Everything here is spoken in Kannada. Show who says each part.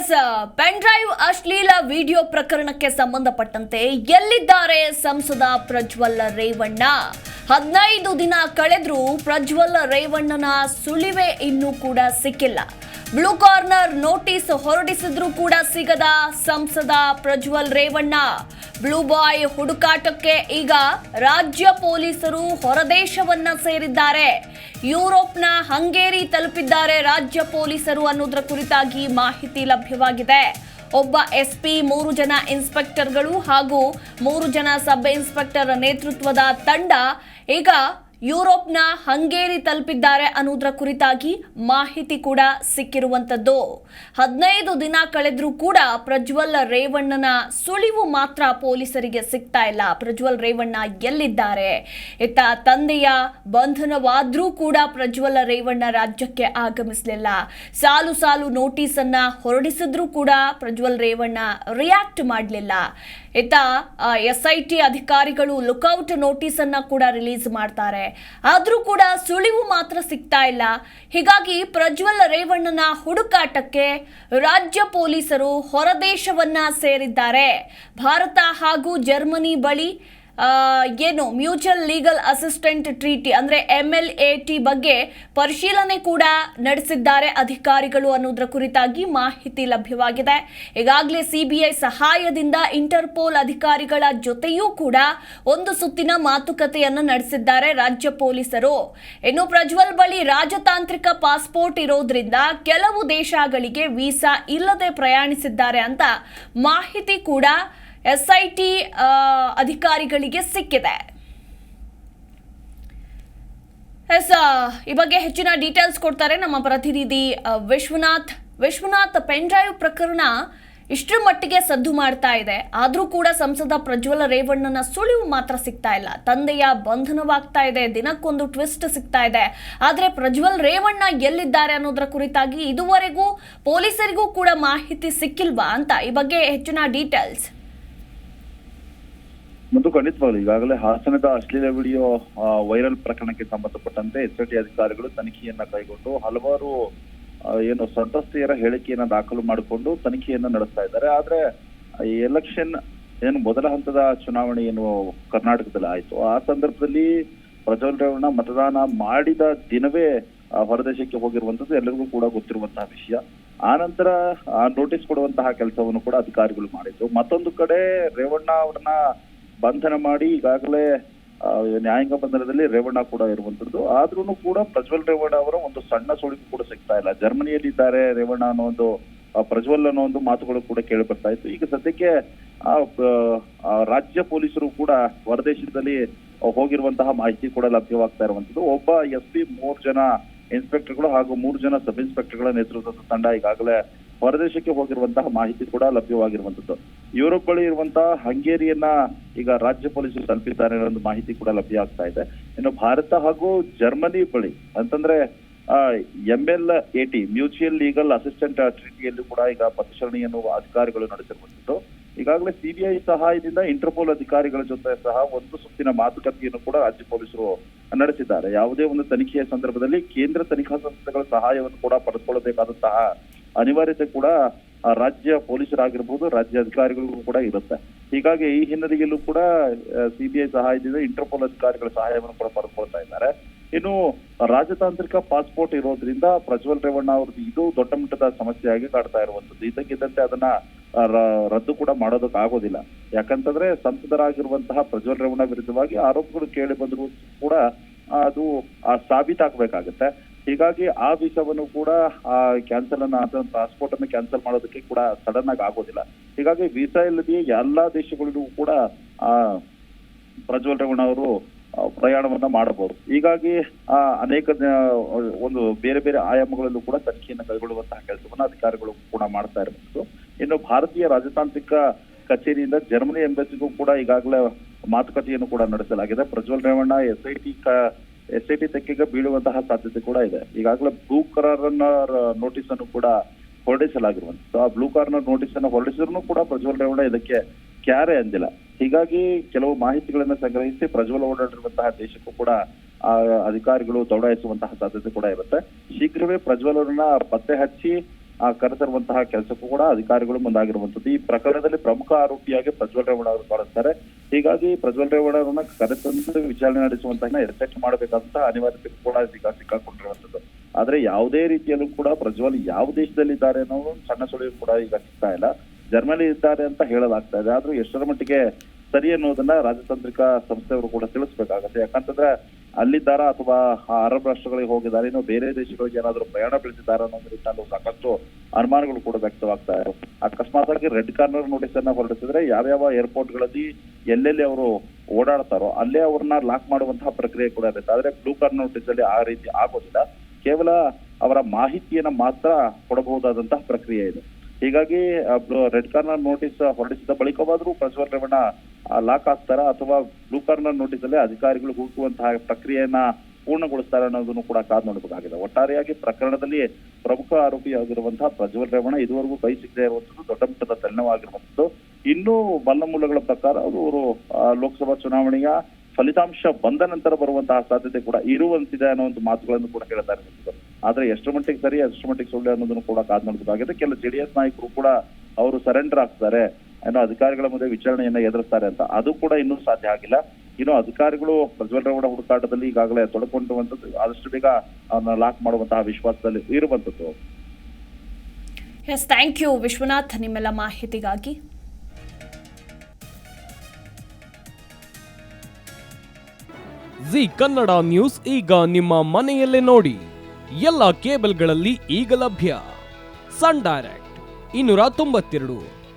Speaker 1: ಎಸ್ ಪೆನ್ ಡ್ರೈವ್ ಅಶ್ಲೀಲ ವಿಡಿಯೋ ಪ್ರಕರಣಕ್ಕೆ ಸಂಬಂಧಪಟ್ಟಂತೆ ಎಲ್ಲಿದ್ದಾರೆ ಸಂಸದ ಪ್ರಜ್ವಲ್ ರೇವಣ್ಣ ಹದಿನೈದು ದಿನ ಕಳೆದರೂ ಪ್ರಜ್ವಲ್ ರೇವಣ್ಣನ ಸುಳಿವೆ ಇನ್ನೂ ಕೂಡ ಸಿಕ್ಕಿಲ್ಲ ಬ್ಲೂ ಕಾರ್ನರ್ ನೋಟಿಸ್ ಹೊರಡಿಸಿದ್ರೂ ಕೂಡ ಸಿಗದ ಸಂಸದ ಪ್ರಜ್ವಲ್ ರೇವಣ್ಣ ಬ್ಲೂ ಬಾಯ್ ಹುಡುಕಾಟಕ್ಕೆ ಈಗ ರಾಜ್ಯ ಪೊಲೀಸರು ಹೊರದೇಶವನ್ನ ಸೇರಿದ್ದಾರೆ. ಯುರೋಪ್ನ ಹಂಗೇರಿ ತಲುಪಿದ್ದಾರೆ ರಾಜ್ಯ ಪೊಲೀಸರು ಅನ್ನೋದ್ರ ಕುರಿತಾಗಿ ಮಾಹಿತಿ ಲಭ್ಯವಾಗಿದೆ. ಒಬ್ಬ ಎಸ್ಪಿ, ಮೂರು ಜನ ಇನ್ಸ್ಪೆಕ್ಟರ್ಗಳು ಹಾಗೂ ಮೂರು ಜನ ಸಬ್ ಇನ್ಸ್ಪೆಕ್ಟರ್ ನೇತೃತ್ವದ ತಂಡ ಈಗ ಯುರೋಪ್ನ ಹಂಗೇರಿ ತಲುಪಿದ್ದಾರೆ ಅನ್ನೋದರ ಕುರಿತಾಗಿ ಮಾಹಿತಿ ಕೂಡ ಸಿಕ್ಕಿರುವಂತದ್ದು ಹದಿನೈದು ದಿನ ಕಳೆದ್ರೂ ಕೂಡ ಪ್ರಜ್ವಲ್ ರೇವಣ್ಣನ ಸುಳಿವು ಮಾತ್ರ ಪೊಲೀಸರಿಗೆ ಸಿಗ್ತಾ ಇಲ್ಲ. ಪ್ರಜ್ವಲ್ ರೇವಣ್ಣ ಎಲ್ಲಿದ್ದಾರೆ? ಇತ್ತ ತಂದೆಯ ಬಂಧನವಾದ್ರೂ ಕೂಡ ಪ್ರಜ್ವಲ್ ರೇವಣ್ಣ ರಾಜ್ಯಕ್ಕೆ ಆಗಮಿಸಲಿಲ್ಲ. ಸಾಲು ಸಾಲು ನೋಟಿಸ್ ಅನ್ನ ಹೊರಡಿಸಿದ್ರೂ ಕೂಡ ಪ್ರಜ್ವಲ್ ರೇವಣ್ಣ ರಿಯಾಕ್ಟ್ ಮಾಡಲಿಲ್ಲ. ಇತ್ತ ಎಸ್ ಐ ಟಿ ಅಧಿಕಾರಿಗಳು ಲುಕೌಟ್ ನೋಟಿಸ್ ಅನ್ನ ಕೂಡ ರಿಲೀಸ್ ಮಾಡ್ತಾರೆ. ಆದರೂ ಕೂಡ ಸುಳಿವು ಮಾತ್ರ ಸಿಗ್ತಾ ಇಲ್ಲ. ಹೀಗಾಗಿ ಪ್ರಜ್ವಲ್ ರೇವಣ್ಣನ ಹುಡುಕಾಟಕ್ಕೆ ರಾಜ್ಯ ಪೊಲೀಸರು ಹೊರದೇಶವನ್ನ ಸೇರಿದ್ದಾರೆ. ಭಾರತ ಹಾಗೂ ಜರ್ಮನಿ ಬಳಿ ಏನು ಮ್ಯೂಚುವಲ್ ಲೀಗಲ್ ಅಸಿಸ್ಟೆಂಟ್ ಟ್ರೀಟಿ ಅಂದರೆ ಎಂ ಎಲ್ ಎ ಟಿ ಬಗ್ಗೆ ಪರಿಶೀಲನೆ ಕೂಡ ನಡೆಸಿದ್ದಾರೆ ಅಧಿಕಾರಿಗಳು ಅನ್ನೋದರ ಕುರಿತಾಗಿ ಮಾಹಿತಿ ಲಭ್ಯವಾಗಿದೆ. ಈಗಾಗಲೇ ಸಿಬಿಐ ಸಹಾಯದಿಂದ ಇಂಟರ್ಪೋಲ್ ಅಧಿಕಾರಿಗಳ ಜೊತೆಯೂ ಕೂಡ ಒಂದು ಸುತ್ತಿನ ಮಾತುಕತೆಯನ್ನು ನಡೆಸಿದ್ದಾರೆ ರಾಜ್ಯ ಪೊಲೀಸರು. ಇನ್ನು ಪ್ರಜ್ವಲ್ ಬಳಿ ರಾಜತಾಂತ್ರಿಕ ಪಾಸ್ಪೋರ್ಟ್ ಇರೋದ್ರಿಂದ ಕೆಲವು ದೇಶಗಳಿಗೆ ವೀಸಾ ಇಲ್ಲದೆ ಪ್ರಯಾಣಿಸಿದ್ದಾರೆ ಅಂತ ಮಾಹಿತಿ ಕೂಡ ಎಸ್ಐಟಿ ಅಧಿಕಾರಿಗಳಿಗೆ ಸಿಕ್ಕಿದೆ. ಎಸ್ ಈ ಬಗ್ಗೆ ಹೆಚ್ಚಿನ ಡೀಟೇಲ್ಸ್ ಕೊಡ್ತಾರೆ ನಮ್ಮ ಪ್ರತಿನಿಧಿ ವಿಶ್ವನಾಥ್. ವಿಶ್ವನಾಥ್, ಪೆನ್ ಡ್ರೈವ್ ಪ್ರಕರಣ ಇಷ್ಟರ ಮಟ್ಟಿಗೆ ಸದ್ದು ಮಾಡ್ತಾ ಇದೆ. ಆದರೂ ಕೂಡ ಸಂಸದ ಪ್ರಜ್ವಲ ರೇವಣ್ಣನ ಸುಳಿವು ಮಾತ್ರ ಸಿಗ್ತಾ ಇಲ್ಲ. ತಂದೆಯ ಬಂಧನವಾಗ್ತಾ ಇದೆ, ದಿನಕ್ಕೊಂದು ಟ್ವಿಸ್ಟ್ ಸಿಗ್ತಾ ಇದೆ. ಆದರೆ ಪ್ರಜ್ವಲ್ ರೇವಣ್ಣ ಎಲ್ಲಿದ್ದಾರೆ ಅನ್ನೋದರ ಕುರಿತಾಗಿ ಇದುವರೆಗೂ ಪೊಲೀಸರಿಗೂ ಕೂಡ ಮಾಹಿತಿ ಸಿಕ್ಕಿಲ್ವಾ ಅಂತ ಈ ಬಗ್ಗೆ ಹೆಚ್ಚಿನ ಡೀಟೇಲ್ಸ್.
Speaker 2: ಮತ್ತು ಖಂಡಿತವಾಗ್ಲು ಈಗಾಗಲೇ ಹಾಸನದ ಅಶ್ಲೀಲ ವಿಡಿಯೋ ವೈರಲ್ ಪ್ರಕರಣಕ್ಕೆ ಸಂಬಂಧಪಟ್ಟಂತೆ ಎಸ್ ಟಿ ಅಧಿಕಾರಿಗಳು ತನಿಖೆಯನ್ನ ಕೈಗೊಂಡು ಹಲವಾರು ಏನು ಸಂತ್ರಸ್ತೆಯರ ಹೇಳಿಕೆಯನ್ನ ದಾಖಲು ಮಾಡಿಕೊಂಡು ತನಿಖೆಯನ್ನ ನಡೆಸ್ತಾ ಇದ್ದಾರೆ. ಆದ್ರೆ ಎಲೆಕ್ಷನ್ ಏನು ಮೊದಲ ಹಂತದ ಚುನಾವಣೆ ಏನು ಕರ್ನಾಟಕದಲ್ಲಿ ಆಯ್ತು. ಆ ಸಂದರ್ಭದಲ್ಲಿ ಪ್ರಜ್ವಲ್ ರೇವಣ್ಣ ಮತದಾನ ಮಾಡಿದ ದಿನವೇ ಹೊರದೇಶಕ್ಕೆ ಹೋಗಿರುವಂತದ್ದು ಎಲ್ಲರಿಗೂ ಕೂಡ ಗೊತ್ತಿರುವಂತಹ ವಿಷಯ. ಆ ನಂತರ, ಆ ನೋಟಿಸ್ ಕೊಡುವಂತಹ ಕೆಲಸವನ್ನು ಕೂಡ ಅಧಿಕಾರಿಗಳು ಮಾಡಿದ್ರು ಮತ್ತೊಂದು ಕಡೆ ರೇವಣ್ಣ ಅವ್ರನ್ನ ಬಂಧನ ಮಾಡಿ ಈಗಾಗಲೇ ನ್ಯಾಯಾಂಗ ಬಂಧನದಲ್ಲಿ ರೇವಣ್ಣ ಕೂಡ ಇರುವಂತದ್ದು. ಆದ್ರೂ ಕೂಡ ಪ್ರಜ್ವಲ್ ರೇವಣ್ಣ ಅವರ ಒಂದು ಸಣ್ಣ ಸುಳಿವು ಕೂಡ ಸಿಗ್ತಾ ಇಲ್ಲ. ಜರ್ಮನಿಯಲ್ಲಿ ಇದ್ದಾರೆ ರೇವಣ್ಣ ಅನ್ನೋ ಒಂದು ಪ್ರಜ್ವಲ್ ಅನ್ನೋ ಒಂದು ಮಾತುಗಳು ಕೂಡ ಕೇಳಿ ಬರ್ತಾ ಇತ್ತು. ಈಗ ಸದ್ಯಕ್ಕೆ ಆ, ರಾಜ್ಯ ಪೊಲೀಸರು ಕೂಡ ಹೊರದೇಶದಲ್ಲಿ ಹೋಗಿರುವಂತಹ ಮಾಹಿತಿ ಕೂಡ ಲಭ್ಯವಾಗ್ತಾ ಇರುವಂತದ್ದು. ಒಬ್ಬ ಎಸ್ ಪಿ ಮೂರ್ ಜನ ಇನ್ಸ್ಪೆಕ್ಟರ್ಗಳು ಹಾಗೂ ಮೂರು ಜನ ಸಬ್ ಇನ್ಸ್ಪೆಕ್ಟರ್ಗಳ ನೇತೃತ್ವದ ತಂಡ ಈಗಾಗಲೇ ಹೊರದೇಶಕ್ಕೆ ಹೋಗಿರುವಂತಹ ಮಾಹಿತಿ ಕೂಡ ಲಭ್ಯವಾಗಿರುವಂತದ್ದು ಯುರೋಪ್ ಬಳಿ ಇರುವಂತಹ ಹಂಗೇರಿಯನ್ನ ಈಗ ರಾಜ್ಯ ಪೊಲೀಸರು ತಲುಪಿದ್ದಾರೆ ಅನ್ನೋ ಮಾಹಿತಿ ಕೂಡ ಲಭ್ಯ ಆಗ್ತಾ ಇದೆ. ಇನ್ನು ಭಾರತ ಹಾಗೂ ಜರ್ಮನಿ ಬಳಿ ಅಂತಂದ್ರೆ M L A T mutual legal assistant ಟ್ರೀಟಿಯಲ್ಲೂ ಕೂಡ ಈಗ ಪರಿಶೀಲನೆಯನ್ನು ಅಧಿಕಾರಿಗಳು ನಡೆಸಿರುವಂತದ್ದು ಈಗಾಗಲೇ ಸಿಬಿಐ ಸಹಾಯದಿಂದ ಇಂಟರ್ಪೋಲ್ ಅಧಿಕಾರಿಗಳ ಜೊತೆ ಸಹ ಒಂದು ಸುತ್ತಿನ ಮಾತುಕತೆಯನ್ನು ಕೂಡ ರಾಜ್ಯ ಪೊಲೀಸರು ನಡೆಸಿದ್ದಾರೆ. ಯಾವುದೇ ಒಂದು ತನಿಖೆಯ ಸಂದರ್ಭದಲ್ಲಿ ಕೇಂದ್ರ ತನಿಖಾ ಸಂಸ್ಥೆಗಳ ಸಹಾಯವನ್ನು ಕೂಡ ಪಡೆದುಕೊಳ್ಳಬೇಕಾದಂತಹ ಅನಿವಾರ್ಯತೆ ಕೂಡ ರಾಜ್ಯ ಪೊಲೀಸರಾಗಿರ್ಬೋದು ರಾಜ್ಯ ಅಧಿಕಾರಿಗಳಿಗೂ ಕೂಡ ಇರುತ್ತೆ. ಹೀಗಾಗಿ ಈ ಹಿನ್ನೆಲೆಯಲ್ಲೂ ಕೂಡ ಸಿಬಿಐ ಸಹಾಯದಿಂದ ಇಂಟರ್ಪೋಲ್ ಅಧಿಕಾರಿಗಳ ಸಹಾಯವನ್ನು ಕೂಡ ಪಡ್ಕೊಳ್ತಾ ಇದ್ದಾರೆ. ಇನ್ನು ರಾಜತಾಂತ್ರಿಕ ಪಾಸ್ಪೋರ್ಟ್ ಇರೋದ್ರಿಂದ ಪ್ರಜ್ವಲ್ ರೇವಣ್ಣ ಅವ್ರದ್ದು ಇದು ದೊಡ್ಡ ಮಟ್ಟದ ಸಮಸ್ಯೆಯಾಗಿ ಕಾಡ್ತಾ ಇರುವಂತದ್ದು ಇದಕ್ಕಿದ್ದಂತೆ ಅದನ್ನ ರದ್ದು ಕೂಡ ಮಾಡೋದಕ್ಕೆ ಆಗೋದಿಲ್ಲ. ಯಾಕಂತಂದ್ರೆ ಸಂಸದರಾಗಿರುವಂತಹ ಪ್ರಜ್ವಲ್ ರೇವಣ್ಣ ವಿರುದ್ಧವಾಗಿ ಆರೋಪಗಳು ಕೇಳಿ ಬಂದರೂ ಕೂಡ ಅದು ಸಾಬೀತಾಗ್ಬೇಕಾಗತ್ತೆ. ಹೀಗಾಗಿ ಆ ವೀಸಾವನ್ನು ಕೂಡ ಕ್ಯಾನ್ಸಲ್ ಅನ್ನ ಪಾಸ್ಪೋರ್ಟ್ ಅನ್ನು ಕ್ಯಾನ್ಸಲ್ ಮಾಡೋದಕ್ಕೆ ಕೂಡ ಸಡನ್ ಆಗಿ ಆಗೋದಿಲ್ಲ. ಹೀಗಾಗಿ ವೀಸಾ ಇಲ್ಲದೆಯೇ ಎಲ್ಲಾ ದೇಶಗಳಿಗೂ ಕೂಡ ಆ ಪ್ರಜ್ವಲ್ ರೇವಣ್ಣ ಅವರು ಆ, ಪ್ರಯಾಣವನ್ನ ಮಾಡಬಹುದು. ಹೀಗಾಗಿ ಆ, ಅನೇಕ ಒಂದು ಬೇರೆ ಬೇರೆ ಆಯಾಮಗಳಲ್ಲೂ ಕೂಡ ತನಿಖೆಯನ್ನು ಕೈಗೊಳ್ಳುವಂತಹ ಕೆಲಸವನ್ನ ಅಧಿಕಾರಿಗಳು ಕೂಡ ಮಾಡ್ತಾ ಇರಬಹುದು ಇನ್ನು ಭಾರತೀಯ ರಾಜತಾಂತ್ರಿಕ ಕಚೇರಿಯಿಂದ ಜರ್ಮನಿ ಎಂಬಸಿಗೂ ಕೂಡ ಈಗಾಗಲೇ ಮಾತುಕತೆಯನ್ನು ಕೂಡ ನಡೆಸಲಾಗಿದೆ. Prajwal Revanna S I S I T ತೆಕ್ಕೆಗೆ ಬೀಳುವಂತಹ ಸಾಧ್ಯತೆ ಕೂಡ ಇದೆ. ಈಗಾಗಲೇ ಬ್ಲೂ ಕಲರ್ನ ನೋಟಿಸ್ ಅನ್ನು ಕೂಡ ಹೊರಡಿಸಲಾಗಿರುವಂತ ಆ ಬ್ಲೂ ಕಾರ್ನರ್ ನೋಟಿಸ್ ಅನ್ನು ಹೊರಡಿಸಿದ್ರು ಕೂಡ ಪ್ರಜ್ವಲ್ ರೇವಣ್ಣ ಇದಕ್ಕೆ ಕ್ಯಾರೆ ಅಂದಿಲ್ಲ. ಹೀಗಾಗಿ ಕೆಲವು ಮಾಹಿತಿಗಳನ್ನು ಸಂಗ್ರಹಿಸಿ ಪ್ರಜ್ವಲ್ ಓಡಾಡಿರುವಂತಹ ದೇಶಕ್ಕೂ ಕೂಡ ಅಧಿಕಾರಿಗಳು ದೌಡಾಯಿಸುವಂತಹ ಸಾಧ್ಯತೆ ಕೂಡ ಇರುತ್ತೆ. ಶೀಘ್ರವೇ ಪ್ರಜ್ವಲ್ ಅವರನ್ನ ಪತ್ತೆ ಹಚ್ಚಿ ಕರೆತರುವಂತಹ ಕೆಲಸಕ್ಕೂ ಕೂಡ ಅಧಿಕಾರಿಗಳು ಮುಂದಾಗಿರುವಂತದ್ದು ಈ ಪ್ರಕರಣದಲ್ಲಿ ಪ್ರಮುಖ ಆರೋಪಿಯಾಗಿ ಪ್ರಜ್ವಲ್ ರೇವಣ್ಣ ಅವರು ಕಾಣಿಸ್ತಾರೆ. ಹೀಗಾಗಿ ಪ್ರಜ್ವಲ್ ರೇವಣ್ಣ ಅವರನ್ನ ಕರೆತಂದು ವಿಚಾರಣೆ ನಡೆಸುವಂತಹ ಎಸ್ಟೆಕ್ಟ್ ಮಾಡಬೇಕಾದಂತಹ ಅನಿವಾರ್ಯತೆ ಕೂಡ ಈಗ ಸಿಕ್ಕಾಕೊಂಡಿರುವಂತದ್ದು ಆದ್ರೆ ಯಾವುದೇ ರೀತಿಯಲ್ಲೂ ಕೂಡ ಪ್ರಜ್ವಲ್ ಯಾವ ದೇಶದಲ್ಲಿದ್ದಾರೆ ಅನ್ನೋ ಒಂದು ಸಣ್ಣ ಸುಳಿವು ಕೂಡ ಈಗ ಸಿಗ್ತಾ ಇಲ್ಲ. ಜರ್ಮನಿ ಇದ್ದಾರೆ ಅಂತ ಹೇಳಲಾಗ್ತಾ ಇದೆ. ಆದ್ರೂ ಎಷ್ಟರ ಮಟ್ಟಿಗೆ ಸರಿ ಅನ್ನೋದನ್ನ ರಾಜತಾಂತ್ರಿಕ ಸಂಸ್ಥೆಯವರು ಕೂಡ ತಿಳಿಸ್ಬೇಕಾಗತ್ತೆ. ಯಾಕಂತಂದ್ರೆ ಅಲ್ಲಿದ್ದಾರಾ ಅಥವಾ ಅರಬ್ ರಾಷ್ಟ್ರಗಳಿಗೆ ಹೋಗಿದ್ದಾರೆ? ಇನ್ನು ಬೇರೆ ದೇಶಗಳಿಗೆ ಏನಾದರೂ ಪ್ರಯಾಣ ಬೆಳೆಸಿದ್ದಾರೆ ಅನ್ನೋ ನಿಟ್ಟಿನಲ್ಲಿ ಸಾಕಷ್ಟು ಅನುಮಾನಗಳು ಕೂಡ ವ್ಯಕ್ತವಾಗ್ತಾ ಇದೆ ಅಕಸ್ಮಾತ್ ಆಗಿ ರೆಡ್ ಕಾರ್ನರ್ ನೋಟಿಸ್ ಅನ್ನ ಹೊರಡಿಸಿದ್ರೆ ಯಾವ್ಯಾವ ಏರ್ಪೋರ್ಟ್ಗಳಲ್ಲಿ ಎಲ್ಲೆಲ್ಲಿ ಅವರು ಓಡಾಡ್ತಾರೋ ಅಲ್ಲೇ ಅವ್ರನ್ನ ಲಾಕ್ ಮಾಡುವಂತಹ ಪ್ರಕ್ರಿಯೆ ಕೂಡ ಇರುತ್ತೆ. ಆದ್ರೆ ಬ್ಲೂ ಕಾರ್ನರ್ ನೋಟಿಸ್ ಅಲ್ಲಿ ಆ ರೀತಿ ಆಗೋದಿಲ್ಲ. ಕೇವಲ ಅವರ ಮಾಹಿತಿಯನ್ನ ಮಾತ್ರ ಕೊಡಬಹುದಾದಂತಹ ಪ್ರಕ್ರಿಯೆ ಇದೆ. ಹೀಗಾಗಿ ರೆಡ್ ಕಾರ್ನರ್ ನೋಟಿಸ್ ಹೊರಡಿಸಿದ ಬಳಿಕವಾದರೂ ಪ್ರಜ್ವಲ್ ರೇವಣ್ಣ ಲಾಕ್ ಹಾಕ್ತಾರ ಅಥವಾ ಬ್ಲೂ ಕಾರ್ನರ್ ನೋಟಿಸ್ ಅಲ್ಲಿ ಅಧಿಕಾರಿಗಳು ಹುಡುಕುವಂತಹ ಪ್ರಕ್ರಿಯೆಯನ್ನ ಪೂರ್ಣಗೊಳಿಸ್ತಾರೆ ಅನ್ನೋದನ್ನು ಕೂಡ ಕಾದು ನೋಡಬೇಕಾಗಿದೆ. ಒಟ್ಟಾರೆಯಾಗಿ ಪ್ರಕರಣದಲ್ಲಿ ಪ್ರಮುಖ ಆರೋಪಿಯಾಗಿರುವಂತಹ ಪ್ರಜ್ವಲ್ ರೇವಣ್ಣ ಇದುವರೆಗೂ ಕೈ ಸಿಗದೆ ಇರುವಂತದ್ದು ದೊಡ್ಡ ಮಟ್ಟದ ತಲ್ಲಣವಾಗಿರುವಂತದ್ದು ಇನ್ನೂ ಬಲ್ಲ ಮೂಲಗಳ ಪ್ರಕಾರ ಅವರು ಲೋಕಸಭಾ ಚುನಾವಣೆಯ ಫಲಿತಾಂಶ ಬಂದ ನಂತರ ಬರುವಂತಹ ಸಾಧ್ಯತೆ ಕೂಡ ಇರುವಂತಿದೆ ಅನ್ನೋ ಒಂದು ಮಾತುಗಳನ್ನು ಕೂಡ ಹೇಳ್ತಾ ಇರುವಂತದ್ದು ಆದ್ರೆ ಎಷ್ಟರ ಮಟ್ಟಿಗೆ ಸರಿ ಎಷ್ಟು ಮಟ್ಟಿಗೆ ಸುಳ್ಳು ಅನ್ನೋದನ್ನು ಕೂಡ ಕಾದ್ ನೋಡಬೇಕಾಗಿದೆ. ಕೆಲ ಜೆಡಿಎಸ್ ನಾಯಕರು ಕೂಡ ಅವರು ಸರೆಂಡರ್ ಆಗ್ತಾರೆ. ಏನೋ ಅಧಿಕಾರಿಗಳ ಮುಂದೆ ವಿಚಾರಣೆಯನ್ನ ಎದುರಿಸ್ತಾರೆ ಅಂತ. ಅದು ಕೂಡ ಇನ್ನೂ ಸಾಧ್ಯ ಆಗಿಲ್ಲ. ಇನ್ನು ಅಧಿಕಾರಿಗಳು ಪ್ರಜ್ವಲ್ ರೌಡ ಹುಡುಕಾಟದಲ್ಲಿ ಈಗಾಗಲೇ ತೊಡಕೊಂಡಿರುವಂತದ್ದು ಆದಷ್ಟು ಬೇಗ ಅವನ್ನ ಲಾಕ್ ಮಾಡುವಂತಹ ವಿಶ್ವಾಸದಲ್ಲಿ ಇರುವಂತದ್ದು
Speaker 1: ಎಸ್ ಥ್ಯಾಂಕ್ ಯು ವಿಶ್ವನಾಥ್ ನಿಮ್ಮೆಲ್ಲ ಮಾಹಿತಿಗಾಗಿ.
Speaker 3: ಜಿ ಕನ್ನಡ ನ್ಯೂಸ್ ಈಗ ನಿಮ್ಮ ಮನೆಯಲ್ಲೇ ನೋಡಿ. ಎಲ್ಲ ಕೇಬಲ್ಗಳಲ್ಲಿ ಈಗ ಲಭ್ಯ. ಸನ್ ಡೈರೆಕ್ಟ್ ಇನ್ನೂರ ತೊಂಬತ್ತೆರಡು.